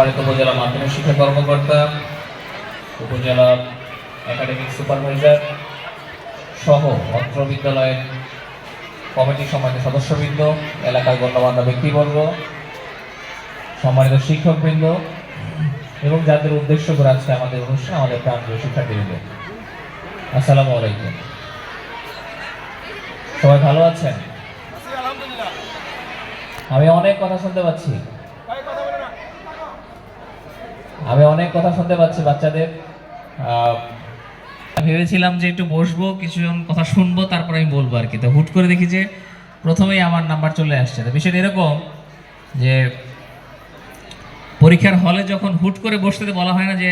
সম্মানিত উপজেলা মাধ্যমিক শিক্ষা কর্মকর্তা উপজেলা একাডেমিক সুপারভাইজার সহ অত্র বিদ্যালয়ের কমিটির সম্মানিত সদস্যবৃন্দ এলাকার গণ্যমান্য ব্যক্তিবর্গ সম্মানিত শিক্ষকবৃন্দ এবং যাদের উদ্দেশ্য করে আজকে আমাদের অনুষ্ঠান আমাদের প্রান্তীয় শিক্ষার্থীবৃন্দ। আসসালামু আলাইকুম। সবাই ভালো আছেন? আমি অনেক কথা শুনতে পাচ্ছি। আমি অনেক কথা শুনতে পাচ্ছি বাচ্চাদের। ভেবেছিলাম যে একটু বসবো, কিছুজন কথা শুনব, তারপরে আমি বলব আর কি। তো হুট করে দেখি যে প্রথমেই আমার নাম্বার চলে আসছে। তো বিষয়টা এরকম যে পরীক্ষার হলে যখন হুট করে বসতে বলা হয় না যে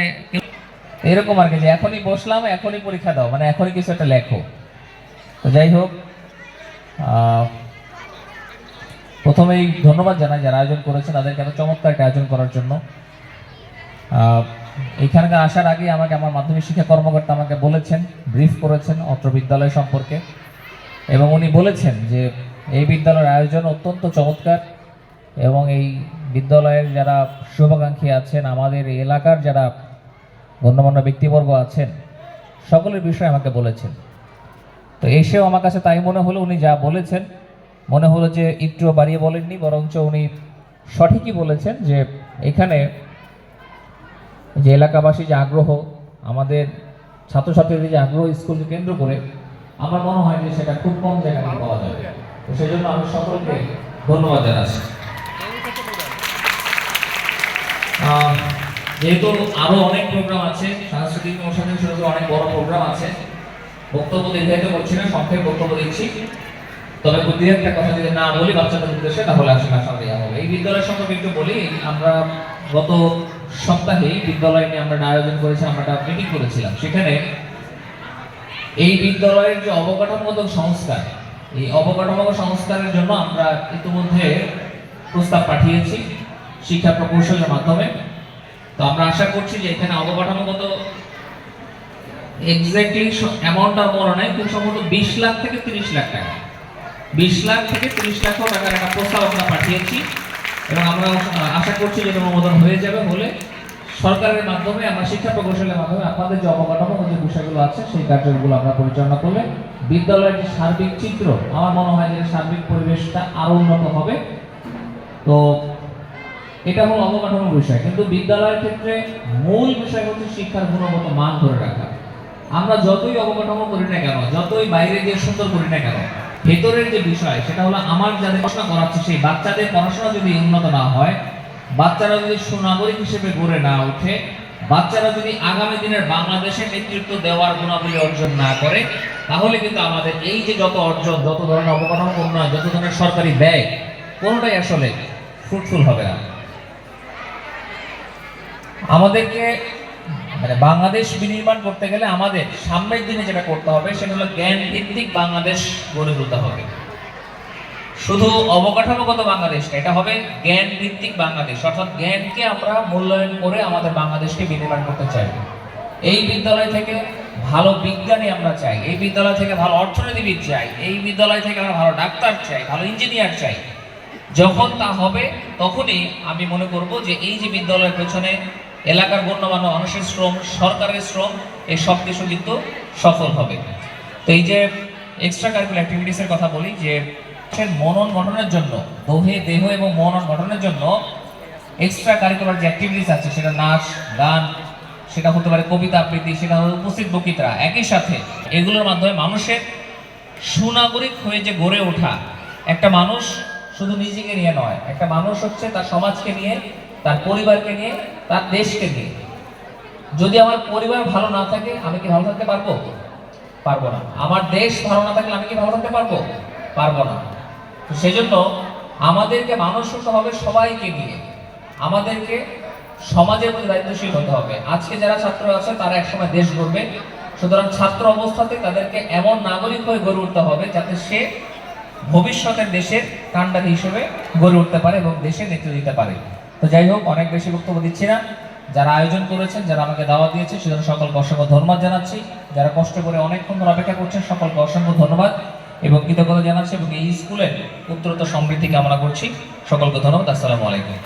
এরকম আর কি, যে এখনই বসলাম, এখনই পরীক্ষা দাও মানে এখনই কিছু একটা লেখো। তো যাই হোক প্রথমেই ধন্যবাদ জানাই যারা আয়োজন করেছেন, তাদেরকে এত চমৎকার একটা আয়োজন করার জন্য। এইখানকার আসার আগে আমাকে আমার মাধ্যমিক শিক্ষা কর্মকর্তা আমাকে বলেছেন ব্রিফ করেছেন অত্র বিদ্যালয় সম্পর্কে। এবং উনি বলেছেন যে এই বিদ্যালয়ের আয়োজন অত্যন্ত চমৎকার এবং এই বিদ্যালয়ের যারা শুভাকাঙ্ক্ষী আছেন, আমাদের এলাকার যারা গণ্যমান্য ব্যক্তিবর্গ আছেন, সকলের বিষয়ে আমাকে বলেছেন। তো এসেও আমার কাছে তাই মনে হলো, উনি যা বলেছেন, মনে হলো যে একটু বাড়িয়ে বলেননি, বরঞ্চ উনি সঠিকই বলেছেন যে এখানে যে এলাকাবাসী যে আগ্রহ, আমাদের ছাত্রছাত্রীদের যে আগ্রহ স্কুলকে কেন্দ্র করে, আমার মনে হয় যে সেটা খুব কম জায়গায় পাওয়া যাবে তো সেই জন্য আমি সকলকে ধন্যবাদ জানাচ্ছি। যেহেতু আরও অনেক প্রোগ্রাম আছে, সাংস্কৃতিক অনুষ্ঠানের করে অনেক বড় প্রোগ্রাম আছে, বক্তব্য দীর্ঘায়িত করছি না, সংক্ষেপে বক্তব্য দিচ্ছি। তবে দু একটা কথা যদি না বলি বাচ্চাদের উদ্দেশ্যে, তাহলে আসলে আসলে দেওয়া হবে। এই বিদ্যালয় সম্পর্কে একটু বলি, আমরা গত সপ্তাহে বিদ্যালয় নিয়ে আমরা আয়োজন করেছি আমরা মিটিং করেছিলাম। সেখানে এই বিদ্যালয়ের যে অবকাঠামোগত সংস্কার, এই অবকাঠামোগত সংস্কারের জন্য আমরা ইতিমধ্যে প্রস্তাব পাঠিয়েছি শিক্ষা প্রকৌশলের মাধ্যমে। তো আমরা আশা করছি যে এখানে অবকাঠামোগত এক্স্যাক্টলি অ্যামাউন্টটা মনে নাই খুব সম্ভবত বিশ লাখ থেকে তিরিশ লাখ টাকা। বিশ লাখ থেকে তিরিশ লাখ টাকার একটা প্রস্তাব আমরা পাঠিয়েছি। এবং আমরা আশা করছি যে অনুমোদন হয়ে যাবে হলে সরকারের মাধ্যমে, আমরা শিক্ষা প্রকৌশলের মাধ্যমে আপনাদের যে অবকাঠামো যে বিষয়গুলো আছে, সেই কার্যগুলো আমরা পরিচালনা করলে বিদ্যালয়ের যে সার্বিক চিত্র, আমার মনে হয় যে সার্বিক পরিবেশটা আরও উন্নত হবে। তো এটা হলো অবকাঠামোর বিষয়। কিন্তু বিদ্যালয়ের ক্ষেত্রে মূল বিষয় হচ্ছে শিক্ষার গুণগত মান ধরে রাখা। আমরা যতই অবকাঠামো করি না কেন, যতই বাইরে গিয়ে সুন্দর করি না কেন ভেতরের যে বিষয়, সেটা হলো আমার যাদের পড়াশোনা করাচ্ছে সেই বাচ্চাদের পড়াশোনা যদি উন্নত না হয়, বাচ্চারা যদি সুনাগরিক হিসেবে গড়ে না ওঠে, বাচ্চারা যদি আগামী দিনের বাংলাদেশে নেতৃত্ব দেওয়ার গুণাবলী অর্জন না করে, তাহলে কিন্তু আমাদের এই যে যত অর্জন, যত ধরনের অবকাঠামো উন্নয়ন, যত ধরনের সরকারি ব্যয়, কোনোটাই আসলে ফ্রুটফুল হবে না। আমাদেরকে মানে বাংলাদেশ বিনির্মাণ করতে গেলে আমাদের সামনের দিনে যেটা করতে হবে, সেটা হলো জ্ঞান ভিত্তিক বাংলাদেশ গড়ে তুলতে হবে। শুধু অবকাঠামোগত বাংলাদেশ এটা হবে জ্ঞান ভিত্তিক বাংলাদেশ। অর্থাৎ জ্ঞানকে আমরা মূল্যায়ন করে আমাদের বাংলাদেশকে বিনির্মাণ করতে চাই। এই বিদ্যালয় থেকে ভালো বিজ্ঞানী আমরা চাই, এই বিদ্যালয় থেকে ভালো অর্থনীতিবিদ চাই, এই বিদ্যালয় থেকে আমরা ভালো ডাক্তার চাই, ভালো ইঞ্জিনিয়ার চাই। যখন তা হবে, তখনই আমি মনে করব যে এই যে বিদ্যালয়ের পেছনে এলাকার গণ্যমান্য মানুষের শ্রম, সরকারের শ্রম, এই সব কিছু কিন্তু সফল হবে। তো এই যে এক্সট্রা কারিকুলার অ্যাক্টিভিটিসের কথা বলি, যে মনন গঠনের জন্য, দোহে, দেহ এবং মনন গঠনের জন্য এক্সট্রা কারিকুলার যে অ্যাক্টিভিটিস আছে, সেটা নাচ, গান, সেটা হতে পারে কবিতা আবৃত্তি, সেটা হতে উপস্থিত বক্তৃতা, একই সাথে এগুলোর মাধ্যমে মানুষের সুনাগরিক হয়ে যে গড়ে ওঠা, একটা মানুষ শুধু নিজেকে নিয়ে নয়, একটা মানুষ হচ্ছে তার সমাজকে নিয়ে তার পরিবারকে নিয়ে, তার দেশকে নিয়ে। যদি আমার পরিবার ভালো না থাকে, আমি কি ভালো থাকতে পারব? পারব না। আমার দেশ ভালো না থাকলে আমি কি ভালো থাকতে পারব? পারব না। তো সেজন্য আমাদেরকে মানুষ হতে হবে সবাইকে নিয়ে। আমাদেরকে সমাজের প্রতি দায়িত্বশীল হতে হবে। আজকে যারা ছাত্র আছে, তারা একসময় দেশ গড়বে। সুতরাং ছাত্র অবস্থাতে তাদেরকে এমন নাগরিক হয়ে গড়ে উঠতে হবে যাতে সে ভবিষ্যতের দেশের কাণ্ডারি হিসেবে গড়ে উঠতে পারে এবং দেশে নেতৃত্ব দিতে পারে। তো যাই হোক, অনেক বেশি বক্তব্য দিচ্ছি না। যারা আয়োজন করেছেন, যারা আমাকে দাওয়া দিয়েছে সেজন্য সকলকে অসংখ্য ধন্যবাদ জানাচ্ছি। যারা কষ্ট করে অনেকক্ষণ ধরে অপেক্ষা করছেন, সকলকে অসংখ্য ধন্যবাদ এবং কৃতজ্ঞতা জানাচ্ছি এবং এই স্কুলের উত্তরোত্তর সমৃদ্ধি কামনা করছি। সকলকে ধন্যবাদ, আসসালামু আলাইকুম।